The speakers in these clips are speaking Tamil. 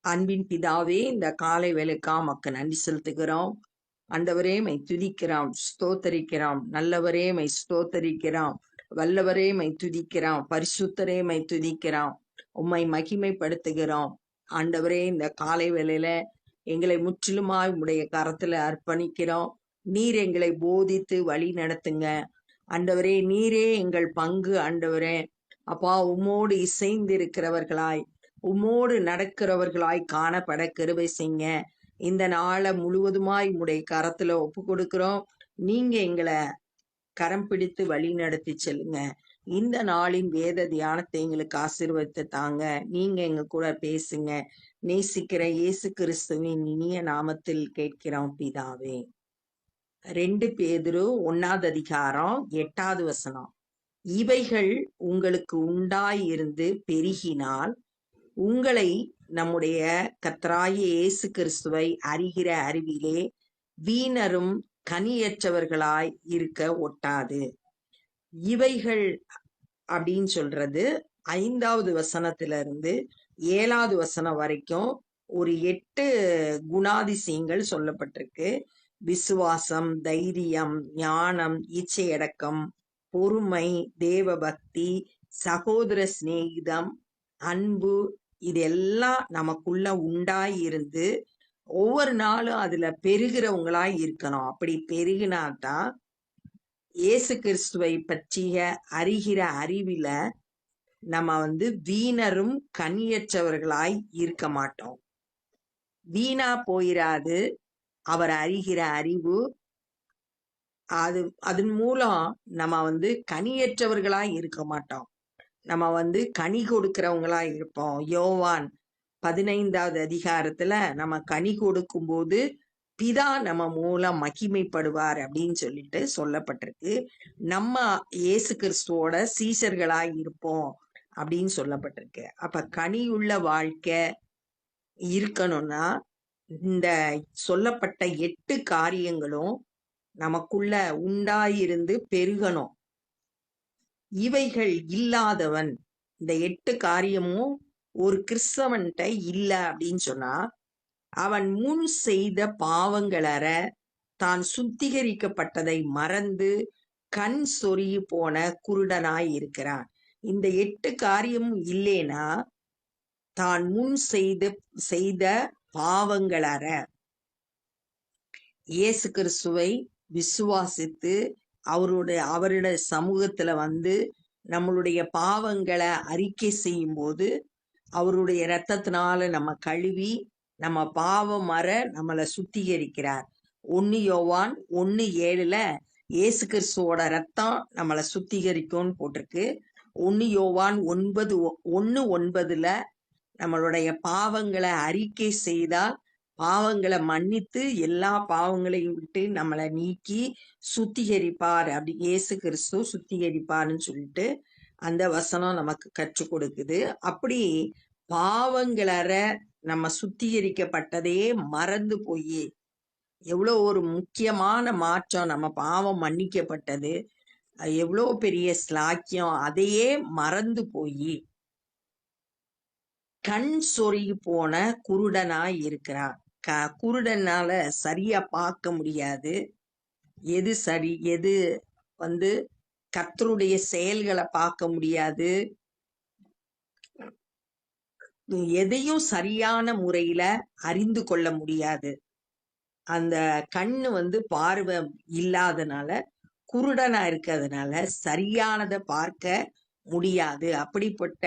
அன்பின் பிதாவே இந்த காலை வேலைக்கா மக்க நன்றி செலுத்துகிறோம். அண்டவரே மை துதிக்கிறாம் ஸ்தோத்தரிக்கிறாம். நல்லவரே மை ஸ்தோத்தரிக்கிறாம். வல்லவரே மை துதிக்கிறாம். பரிசுத்தரே மை துதிக்கிறாம். உம்மை மகிமைப்படுத்துகிறோம். ஆண்டவரே இந்த காலை வேளையில எங்களை முற்றிலுமாய் உடைய கரத்துல அர்ப்பணிக்கிறோம். நீர் எங்களை போதித்து வழி நடத்துங்க. ஆண்டவரே நீரே எங்கள் பங்கு ஆண்டவரே. அப்பா உம்மோடு இசைந்து இருக்கிறவர்களாய் உம்மோடு நடக்கிறவர்களாய் காணப்பட கிருபை செய்ங்க இந்த நாளை முழுவதுமாய் உடைய கரத்துல ஒப்பு கொடுக்கிறோம். நீங்க எங்களை கரம் பிடித்து வழி நடத்தி செல்லுங்க. இந்த நாளின் வேத தியானத்தை எங்களுக்கு ஆசீர்வதித்து தாங்க. நீங்க எங்க கூட பேசுங்க. நேசிக்கிற இயேசு கிறிஸ்துவின் இனிய நாமத்தில் கேட்கிறோம் பிதாவே. ரெண்டு பேதுரு ஒன்னாவது அதிகாரம் எட்டாவது வசனம். இவைகள் உங்களுக்கு உண்டாயிருந்து பெருகினால் உங்களை நம்முடைய கர்த்தராகிய இயேசு கிறிஸ்துவை அறிகிற அறிவிலே வீணரும் கனியற்றவர்களாய் இருக்க ஒட்டாது. இவைகள் அப்படின்னு சொல்றது ஐந்தாவது வசனத்துல இருந்து ஏழாவது வசனம் வரைக்கும் ஒரு எட்டு குணாதிசயங்கள் சொல்லப்பட்டிருக்கு. விசுவாசம் தைரியம் ஞானம் இச்சையடக்கம் பொறுமை தேவபக்தி சகோதர சிநேகிதம் அன்பு இதெல்லாம் நமக்குள்ள உண்டாய் இருந்து ஒவ்வொரு நாளும் அதுல பெருகிறவங்களா இருக்கணும். அப்படி பெருகினாதான் இயேசு கிறிஸ்துவை பற்றிய அறிகிற அறிவில நம்ம வந்து வீணரும் கனியற்றவர்களாய் இருக்க மாட்டோம். வீணா போயிராது. அவர் அறிகிற அறிவு அது அதன் மூலம் நம்ம வந்து கனியற்றவர்களாய் இருக்க மாட்டோம். நம்ம வந்து கனி கொடுக்கிறவங்களா இருப்போம். யோவான் பதினைந்தாவது அதிகாரத்துல நம்ம கனி கொடுக்கும் போது பிதா நம்ம மூலம் மகிமைப்படுவார் அப்படின்னு சொல்லிட்டு சொல்லப்பட்டிருக்கு. நம்ம இயேசு கிறிஸ்துவோட சீசர்களா இருப்போம் அப்படின்னு சொல்லப்பட்டிருக்கு. அப்ப கனியுள்ள வாழ்க்கை இருக்கணும்னா இந்த சொல்லப்பட்ட எட்டு காரியங்களும் நமக்குள்ள உண்டாயிருந்து பெருகணும். இவைகள் இல்லாதவன். இந்த எட்டு காரியமும் ஒரு கிறிஸ்தவன்கிட்ட இல்ல அப்படின்னு சொன்னா அவன் முன் செய்த பாவங்களற தான் சுத்திகரிக்கப்பட்டதை மறந்து கண் சொருகி போன குருடனாய் இருக்கிறான். இந்த எட்டு காரியமும் இல்லேனா தான் முன் செய்த செய்த பாவங்களற இயேசு கிறிஸ்துவை விசுவாசித்து அவருடைய அவருடைய சமூகத்துல வந்து நம்மளுடைய பாவங்களை அறிக்கை செய்யும் போது அவருடைய இரத்தத்தினால நம்ம கழுவி நம்ம பாவம் மற நம்மளை சுத்திகரிக்கிறார். ஒன்னு யோவான் ஒன்னு ஏழுல இயேசு கிறிஸ்துவோட ரத்தம் நம்மளை சுத்திகரிக்கும்னு போட்டிருக்கு. ஒன்னு யோவான் ஒன்பது ஒன்னு ஒன்பதுல நம்மளுடைய பாவங்களை அறிக்கை செய்தால் பாவங்களை மன்னித்து எல்லா பாவங்களையும் விட்டு நம்மளை நீக்கி சுத்திகரிப்பார் அப்படி இயேசு கிறிஸ்து சுத்திகரிப்பார்னு சொல்லிட்டு அந்த வசனம் நமக்கு கற்றுக் கொடுக்குது. அப்படி பாவங்களற நம்ம சுத்திகரிக்கப்பட்டதையே மறந்து போய் எவ்வளோ ஒரு முக்கியமான மாற்றம் நம்ம பாவம் மன்னிக்கப்பட்டது. எவ்வளோ பெரிய ஸ்லாக்கியம் அதையே மறந்து போய் கண் சொருகி போன குருடனாய் இருக்கிறான் க குருடனால சரியா பார்க்க முடியாது. எது சரி எது வந்து கத்தருடைய செயல்களை பார்க்க முடியாது. எதையும் சரியான முறையில அறிந்து கொள்ள முடியாது. அந்த கண்ணு வந்து பார்வை இல்லாதனால குருடனா இருக்கிறதுனால சரியானதை பார்க்க முடியாது. அப்படிப்பட்ட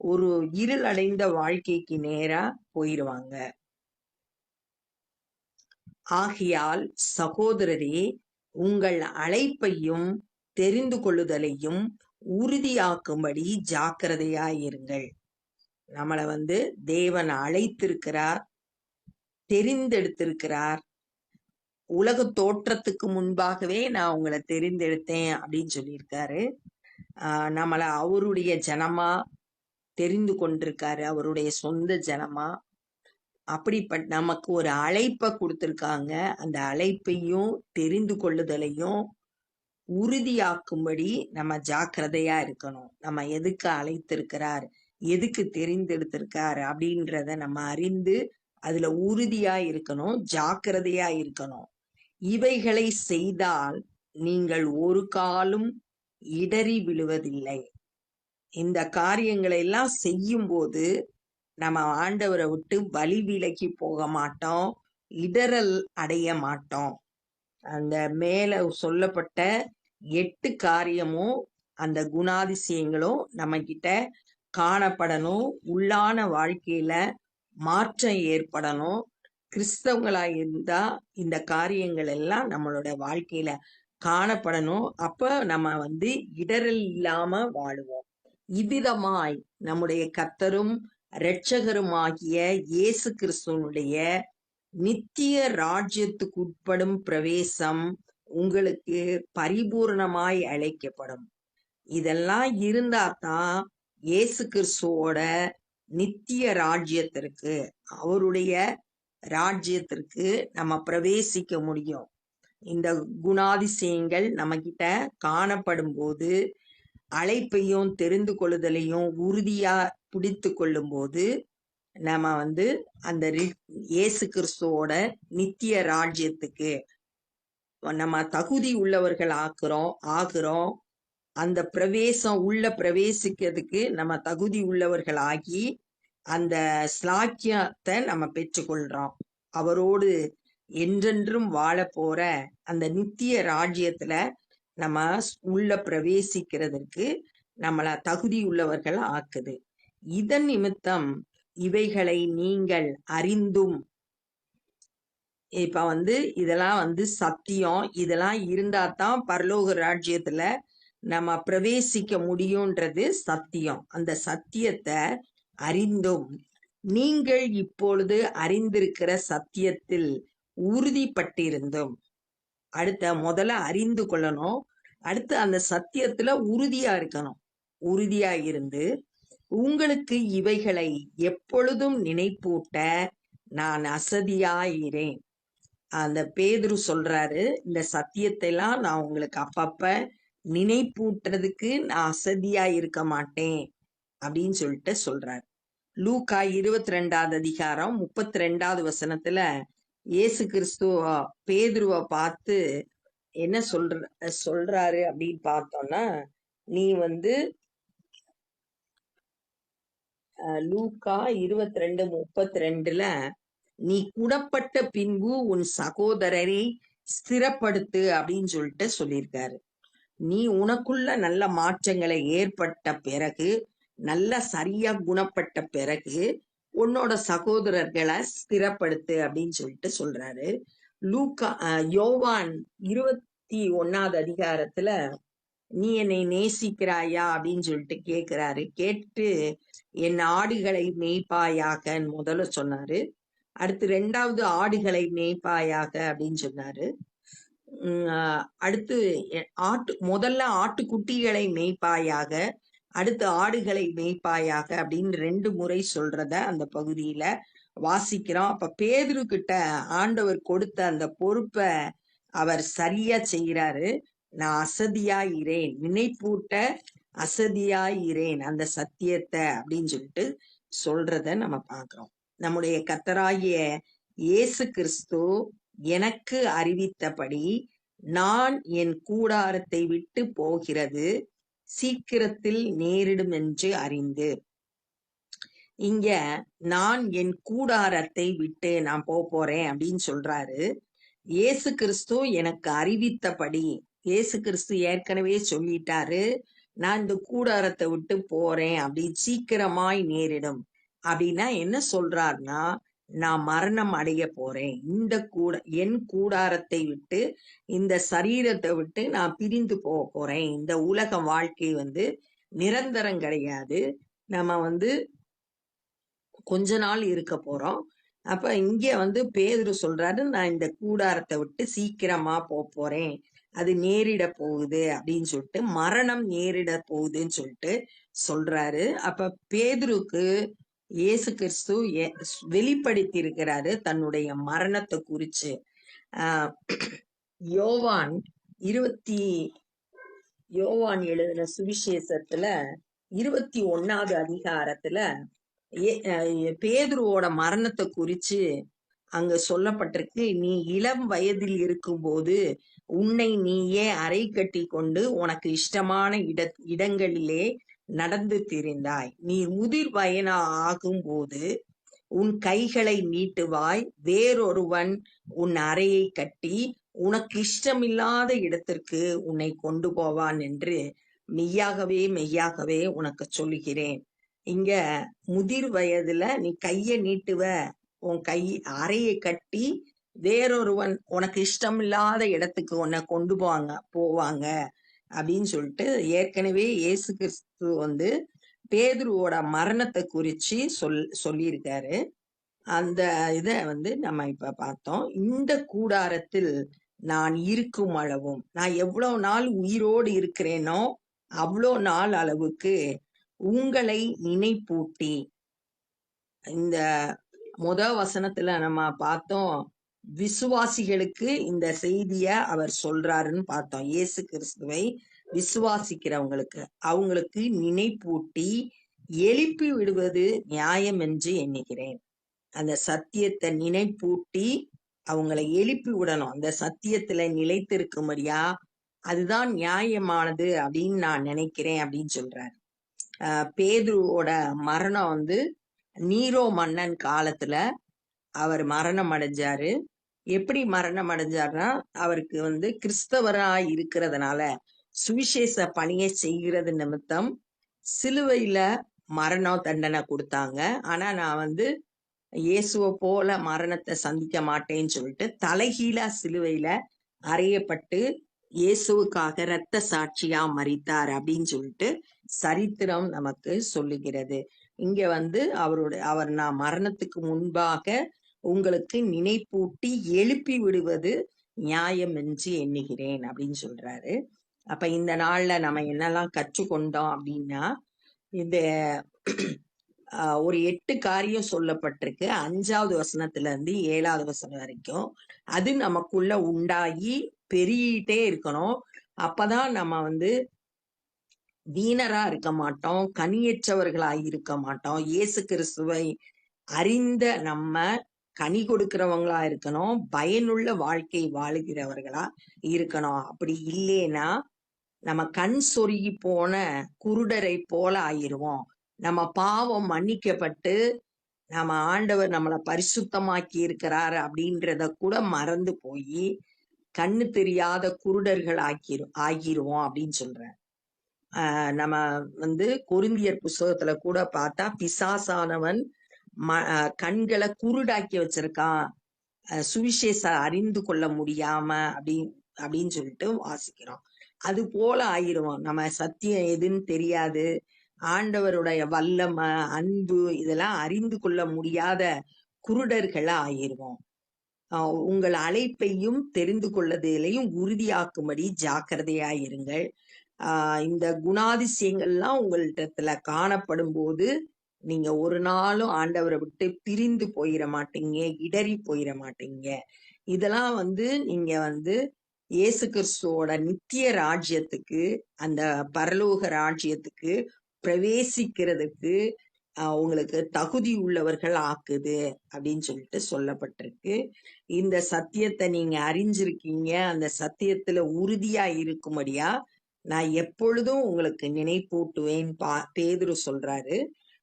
ஒரு இருள் அடைந்த வாழ்க்கைக்கு நேரா போயிடுவாங்க ஆகையால் சகோதரரே உங்கள் அழைப்பையும் தெரிந்து கொள்ளுதலையும் உறுதியாக்கும்படி ஜாக்கிரதையாயிருங்கள். நம்மளை வந்து தேவன் அழைத்திருக்கிறார் தெரிந்தெடுத்திருக்கிறார். உலக தோற்றத்துக்கு முன்பாகவே நான் உங்களை தெரிந்தெடுத்தேன் அப்படின்னு சொல்லியிருக்காரு. ஆஹ் நம்மளை அவருடைய ஜனமா தெரிந்து கொண்டிருக்காரு அவருடைய சொந்த ஜனமா. அப்படிப்பட்ட நமக்கு ஒரு அழைப்பை கொடுத்துருக்காங்க. அந்த அழைப்பையும் தெரிந்து கொள்ளுதலையும் உறுதியாக்கும்படி நம்ம ஜாக்கிரதையா இருக்கணும். நம்ம எதுக்கு அழைத்திருக்கிறார்? எதுக்கு தெரிந்தெடுத்திருக்காரு? அப்படின்றத நம்ம அறிந்து அதுல உறுதியா இருக்கணும் ஜாக்கிரதையா இருக்கணும். இவைகளை செய்தால் நீங்கள் ஒரு காலும் இடறி விழுவதில்லை. இந்த காரியங்களை எல்லாம் செய்யும் போது நம்ம ஆண்டவரை விட்டு வழி விலகி போக மாட்டோம் இடரல் அடைய மாட்டோம். அந்த மேல சொல்லப்பட்ட எட்டு காரியமும் அந்த குணாதிசயங்களும் நம்ம கிட்ட காணப்படணும். உள்ளான வாழ்க்கையில மாற்றம் ஏற்படணும். கிறிஸ்தவங்களா இருந்தா இந்த காரியங்கள் எல்லாம் நம்மளோட வாழ்க்கையில காணப்படணும். அப்ப நம்ம வந்து இடரல் இல்லாம வாழுவோம். இவ்விதமாய் நம்முடைய கத்தரும் இரட்சகருமாகிய இயேசு கிறிஸ்துவனுடைய நித்திய ராஜ்யத்துக்கு உட்படும் பிரவேசம் உங்களுக்கு பரிபூர்ணமாய் அழைக்கப்படும். இதெல்லாம் இருந்தா தான் இயேசு கிறிஸ்துவோட நித்திய ராஜ்யத்திற்கு அவருடைய ராஜ்யத்திற்கு நம்ம பிரவேசிக்க முடியும். இந்த குணாதிசயங்கள் நம்ம கிட்ட காணப்படும் போது அழைப்பையும் தெரிந்து கொள்ளுதலையும் உறுதியா பிடித்து கொள்ளும் போது நம்ம வந்து அந்த இயேசு கிறிஸ்துவோட நித்திய ராஜ்யத்துக்கு நம்ம தகுதி உள்ளவர்கள் ஆக்குறோம் ஆகுறோம். அந்த பிரவேசம் உள்ள பிரவேசிக்கிறதுக்கு நம்ம தகுதி உள்ளவர்கள் ஆகி அந்த ஸ்லாக்கியத்தை நம்ம பெற்றுக்கொள்றோம். அவரோடு என்றென்றும் வாழ போற அந்த நித்திய ராஜ்யத்துல நம்ம உள்ள பிரவேசிக்கிறதுக்கு நம்மள தகுதி உள்ளவர்கள் ஆக்குது. இதன் நிமித்தம் இவைகளை நீங்கள் அறிந்தும் இப்ப வந்து இதெல்லாம் வந்து சத்தியம் இதெல்லாம் இருந்தா தான் பரலோக ராஜ்யத்துல நம்ம பிரவேசிக்க முடியும்ன்றது சத்தியம். அந்த சத்தியத்தை அறிந்தும் நீங்கள் இப்பொழுது அறிந்திருக்கிற சத்தியத்தில் உறுதிப்பட்டிருந்தும் அடுத்த முதல்ல அறிந்து கொள்ளணும். அடுத்து அந்த சத்தியத்துல உறுதியா இருக்கணும். உறுதியா இருந்து உங்களுக்கு இவைகளை எப்பொழுதும் நினைப்பூட்ட நான் அசதியாயிரேன் அந்த பேதுரு சொல்றாரு இந்த சத்தியத்தை எல்லாம் நான் உங்களுக்கு அப்பப்ப நினைப்பூட்டுறதுக்கு நான் அசதியா இருக்க மாட்டேன் அப்படின்னு சொல்லிட்டு சொல்றாரு. லூக்கா இருபத்தி ரெண்டாவது அதிகாரம் முப்பத்தி ரெண்டாவது வசனத்துல இயேசு கிறிஸ்துவா பேதுருவா பார்த்து என்ன சொல்ற சொல்றாரு அப்படின்னு பார்த்தோம்னா நீ வந்து லூக்கா இருபத்தி ரெண்டு முப்பத்தி ரெண்டுல நீ குடப்பட்ட பின்பு உன் சகோதரரை ஸ்திரப்படுத்து அப்படின்னு சொல்லிட்டு சொல்லியிருக்காரு. நீ உனக்குள்ள நல்ல மாற்றங்களை ஏற்பட்ட பிறகு நல்ல சரியா குணப்பட்ட பிறகு உன்னோட சகோதரர்களை ஸ்திரப்படுத்து அப்படின்னு சொல்லிட்டு சொல்றாரு. லூக்கா யோவான் இருபத்தி ஒன்னாவது அதிகாரத்துல நீ என்னை நேசிக்கிறாயா? அப்படின்னு சொல்லிட்டு கேக்குறாரு. கேட்டு என் ஆடுகளை மேய்ப்பாயாகன்னு முதல்ல சொன்னாரு. அடுத்து ரெண்டாவது ஆடுகளை மேய்ப்பாயாக அப்படின்னு சொன்னாரு. அடுத்து ஆட்டு முதல்ல ஆட்டுக்குட்டிகளை மேய்ப்பாயாக அடுத்து ஆடுகளை மேய்ப்பாயாக அப்படின்னு ரெண்டு முறை சொல்றத அந்த பகுதியில வாசிக்கிறோம். அப்ப பேதுரு கிட்ட ஆண்டவர் கொடுத்த அந்த பொறுப்பை அவர் சரியா செய்கிறாரு. நான் அசதியாயிரேன் நினைப்பூட்ட அசதியாயிரேன் அந்த சத்தியத்தை அப்படின்னு சொல்லிட்டு சொல்றத நம்ம பாக்குறோம் நம்முடைய கத்தராகிய இயேசு கிறிஸ்து எனக்கு அறிவித்தபடி நான் என் கூடாரத்தை விட்டு போகிறது சீக்கிரத்தில் நேரிடும் என்று அறிந்து. இங்க நான் என் கூடாரத்தை விட்டு நான் போக போறேன் அப்படின்னு சொல்றாரு. இயேசு கிறிஸ்து எனக்கு அறிவித்தபடி இயேசு கிறிஸ்து ஏற்கனவே சொல்லிட்டாரு நான் இந்த கூடாரத்தை விட்டு போறேன் அப்படின்னு சீக்கிரமாய் நேரிடும். அப்படின்னா என்ன சொல்றாருன்னா நான் மரணம் அடைய போறேன். இந்த கூட என் கூடாரத்தை விட்டு இந்த சரீரத்தை விட்டு நான் பிரிந்து போக போறேன். இந்த உலக வாழ்க்கை வந்து நிரந்தரம் கிடையாது. நம்ம வந்து கொஞ்ச நாள் இருக்க போறோம். அப்ப இங்க வந்து பேதுரு சொல்றாரு நான் இந்த கூடாரத்தை விட்டு சீக்கிரமா போக போறேன். அது நேரிட போகுது அப்படின்னு சொல்லிட்டு மரணம் நேரிட போகுதுன்னு சொல்லிட்டு சொல்றாரு. அப்ப பேதுருக்கு இயேசு கிறிஸ்து வெளிப்படுத்தி இருக்கிறாரு தன்னுடைய மரணத்தை குறிச்சு. ஆஹ் யோவான் இருபத்தி யோவான் எழுதின சுவிசேஷத்துல இருபத்தி ஒன்னாவது அதிகாரத்துல ஏ- பேதுருவோட மரணத்தை குறிச்சு அங்க சொல்லப்பட்டிருக்கு. நீ இளம் வயதில் இருக்கும்போது உன்னை நீயே அறை கட்டி கொண்டு உனக்கு இஷ்டமான இட இடங்களிலே நடந்து திரிந்தாய். நீ முதிர் வயனா ஆகும்போது உன் கைகளை நீட்டுவாய். வேறொருவன் உன் அறையை கட்டி உனக்கு இஷ்டமில்லாத இடத்திற்கு உன்னை கொண்டு போவான் என்று மெய்யாகவே மெய்யாகவே உனக்கு சொல்லுகிறேன். இங்க முதிர் வயதுல நீ கைய நீட்டுவ. உன் கை அறையை கட்டி வேறொருவன் உனக்கு இஷ்டமில்லாத இடத்துக்கு உன்னை கொண்டு போவாங்க போவாங்க அப்படின்னு சொல்லிட்டு ஏற்கனவே இயேசு கிறிஸ்து வந்து பேதுருவோட மரணத்தை குறிச்சு சொல் சொல்லியிருக்காரு. அந்த இதை வந்து நம்ம இப்ப பார்த்தோம். இந்த கூடாரத்தில் நான் இருக்கும் அளவும் நான் எவ்வளவு நாள் உயிரோடு இருக்கிறேனோ அவ்வளோ நாள் அளவுக்கு உங்களை நினைப்பூட்டி இந்த முத வசனத்துல நம்ம பார்த்தோம் விசுவாசிகளுக்கு இந்த செய்திய அவர் சொல்றாருன்னு பார்த்தோம். இயேசு கிறிஸ்துவை விசுவாசிக்கிறவங்களுக்கு அவங்களுக்கு நினைப்பூட்டி எழுப்பி விடுவது நியாயம் என்று எண்ணுகிறேன். அந்த சத்தியத்தை நினைப்பூட்டி அவங்களை எழுப்பி விடணும். அந்த சத்தியத்துல நிலைத்திருக்கும்படியா அதுதான் நியாயமானது அப்படின்னு நான் நினைக்கிறேன் அப்படின்னு சொல்றாரு. ஆஹ் பேதுருவோட மரணம் வந்து நீரோ மன்னன் காலத்துல அவர் மரணம் அடைஞ்சாரு. எப்படி மரணம் அடைஞ்சாருன்னா அவருக்கு வந்து கிறிஸ்தவரா இருக்கிறதுனால சுவிசேஷ பணியை செய்கிறது நிமித்தம் சிலுவையில மரணம் தண்டனை கொடுத்தாங்க. ஆனா நான் வந்து இயேசுவை போல மரணத்தை சந்திக்க மாட்டேன்னு சொல்லிட்டு தலைகீழா சிலுவையில அறையப்பட்டு இயேசுவுக்காக இரத்த சாட்சியா மறித்தார் அப்படின்னு சொல்லிட்டு சரித்திரம் நமக்கு சொல்லுகிறது. இங்க வந்து அவருடைய அவர் நான் மரணத்துக்கு முன்பாக உங்களுக்கு நினைப்பூட்டி எழுப்பி விடுவது நியாயம் என்று எண்ணுகிறேன் அப்படின்னு சொல்றாரு. அப்ப இந்த நாள்ல நம்ம என்னெல்லாம் கற்றுக்கொண்டோம் அப்படின்னா இந்த ஆஹ், ஒரு எட்டு காரியம் சொல்லப்பட்டிருக்கு. அஞ்சாவது வசனத்துல இருந்து ஏழாவது வசனம் வரைக்கும். அது நமக்குள்ள உண்டாகி பெருகிட்டே இருக்கணும். அப்பதான் நம்ம வந்து வீணரா இருக்க மாட்டோம் கனியற்றவர்களாய் இருக்க மாட்டோம். இயேசு கிறிஸ்துவை அறிந்த நம்ம கனி கொடுக்கிறவங்களா இருக்கணும் பயனுள்ள வாழ்க்கை வாழுகிறவர்களா இருக்கணும். அப்படி இல்லைன்னா நம்ம கண் சொருகி போன குருடரை போல ஆயிருவோம். நம்ம பாவம் மன்னிக்கப்பட்டு நம்ம ஆண்டவர் நம்மளை பரிசுத்தமாக்கி இருக்கிறாரு அப்படின்றத கூட மறந்து போய் கண்ணு தெரியாத குருடர்கள் ஆக்கிரு ஆகிருவோம் அப்படின்னு சொல்றேன். ஆஹ் நம்ம வந்து கொருந்தியர் புஸ்தகத்துல கூட பார்த்தா பிசாசானவன் ம கண்களை குருடாக்கி வச்சிருக்கான். சுவிசேஷ அறிந்து கொள்ள முடியாம அப்படி அப்படின்னு சொல்லிட்டு வாசிக்கிறோம். அது போல ஆயிருவோம் நம்ம சத்தியம் எதுன்னு தெரியாது. ஆண்டவருடைய வல்லம அன்பு இதெல்லாம் அறிந்து கொள்ள முடியாத குருடர்களா ஆயிருவோம் ஆஹ் உங்கள் அழைப்பையும் தெரிந்து கொள்ளதிலையும் உறுதியாக்கும்படி ஜாக்கிரதையாயிருங்கள் ஆஹ் இந்த குணாதிசயங்கள்லாம் உங்கள்கிட்ட காணப்படும் போது நீங்க ஒரு நாளும் ஆண்டவரை விட்டு பிரிந்து போயிட மாட்டீங்க இடறி போயிட மாட்டீங்க. இதெல்லாம் வந்து நீங்க வந்து இயேசு கிறிஸ்துவோட நித்திய ராஜ்யத்துக்கு அந்த பரலோக ராஜ்யத்துக்கு பிரவேசிக்கிறதுக்கு உங்களுக்கு தகுதி உள்ளவர்கள் ஆக்குது அப்படின்னு சொல்லிட்டு சொல்லப்பட்டிருக்கு. இந்த சத்தியத்தை நீங்க அறிஞ்சிருக்கீங்க அந்த சத்தியத்துல உறுதியா இருக்கும்படியா நான் எப்பொழுதும் உங்களுக்கு நினைப்பூட்டுவேன் பா பேதுரு சொல்றாரு.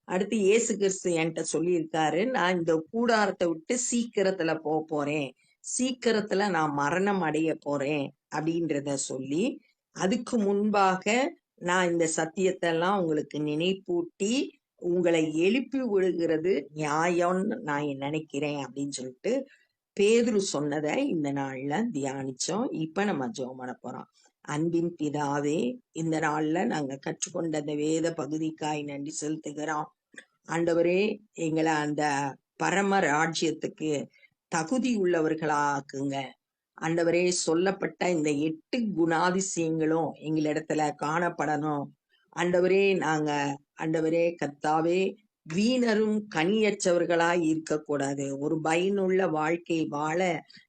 அடுத்து இயேசு கிறிஸ்து என்கிட்ட சொல்லியிருக்காரு நான் இந்த கூடாரத்தை விட்டு சீக்கிரத்துல போக போறேன். சீக்கிரத்துல நான் மரணம் அடைய போறேன் அப்படின்றத சொல்லி அதுக்கு முன்பாக நான் இந்த சத்தியத்தை எல்லாம் உங்களுக்கு நினைப்பூட்டி உங்களை எழுப்பி விடுகிறது நியாயம்னு நான் நினைக்கிறேன் அப்படின்னு சொல்லிட்டு பேதுரு சொன்னதை இந்த நாள்ல தியானிச்சோம். இப்ப நம்ம ஜோமன பண்ண போறோம். அன்பின் பிதாவே இந்த நாள்ல நாங்க கற்றுக்கொண்ட அந்த வேத பகுதிக்காய் நன்றி செலுத்துகிறோம். ஆண்டவரே எங்களை அந்த பரம ராஜ்யத்துக்கு தகுதி உள்ளவர்களாக்குங்க. ஆண்டவரே சொல்லப்பட்ட இந்த எட்டு குணாதிசயங்களும் எங்களிடத்துல காணப்படணும். ஆண்டவரே நாங்க ஆண்டவரே கத்தாவே வீணரும் கனியற்றவர்களாய் இருக்கக்கூடாது. ஒரு பயனுள்ள வாழ்க்கை வாழ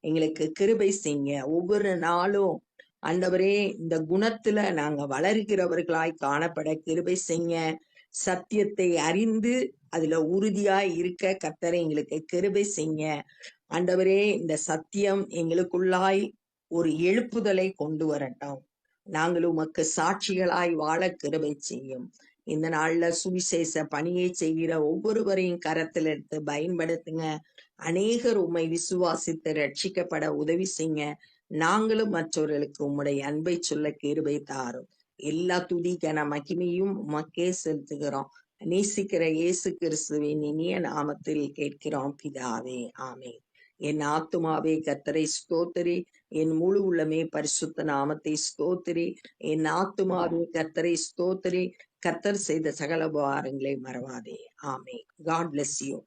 எங்களுக்கு கிருபை செய்யுங்க. ஒவ்வொரு நாளும் ஆண்டவரே இந்த குணத்துல நாங்க வளர்கிறவர்களாய் காணப்பட கிருபை செய்ய சத்தியத்தை அறிந்து அதுல உறுதியாய் இருக்க கத்தரை எங்களுக்கு கிருபை செய்ய ஆண்டவரே இந்த சத்தியம் எங்களுக்குள்ளாய் ஒரு எழுப்புதலை கொண்டு வரட்டும். நாங்கள் உமக்கு சாட்சிகளாய் வாழ கிருபை செய்யும். இந்த நாள்ல சுவிசேஷ பணியை செய்கிற ஒவ்வொருவரையும் கரத்தில் எடுத்து பயன்படுத்துங்க. அநேகர் உண்மை விசுவாசித்து ரட்சிக்கப்பட உதவி செய்யுங்க. நாங்களும் மற்றவர்களுக்கு உம்முடைய அன்பை சொல்ல கிருபை தாரும். எல்லா துதி கன மகிமையும் உமக்கே செலுத்துகிறோம். நேசிக்கிற இயேசு கிறிஸ்துவின் இனிய நாமத்தில் கேட்கிறோம் பிதாவே. ஆமே என் ஆத்துமாவே கத்தரை ஸ்தோத்திரி. என் முழு உள்ளமே பரிசுத்த நாமத்தை ஸ்தோத்திரி. என் ஆத்துமாவே கத்தரை ஸ்தோத்திரி. கத்தர் செய்த சகல உபகாரங்களை மறவாதே. ஆமே காட் பிளஸ் யூ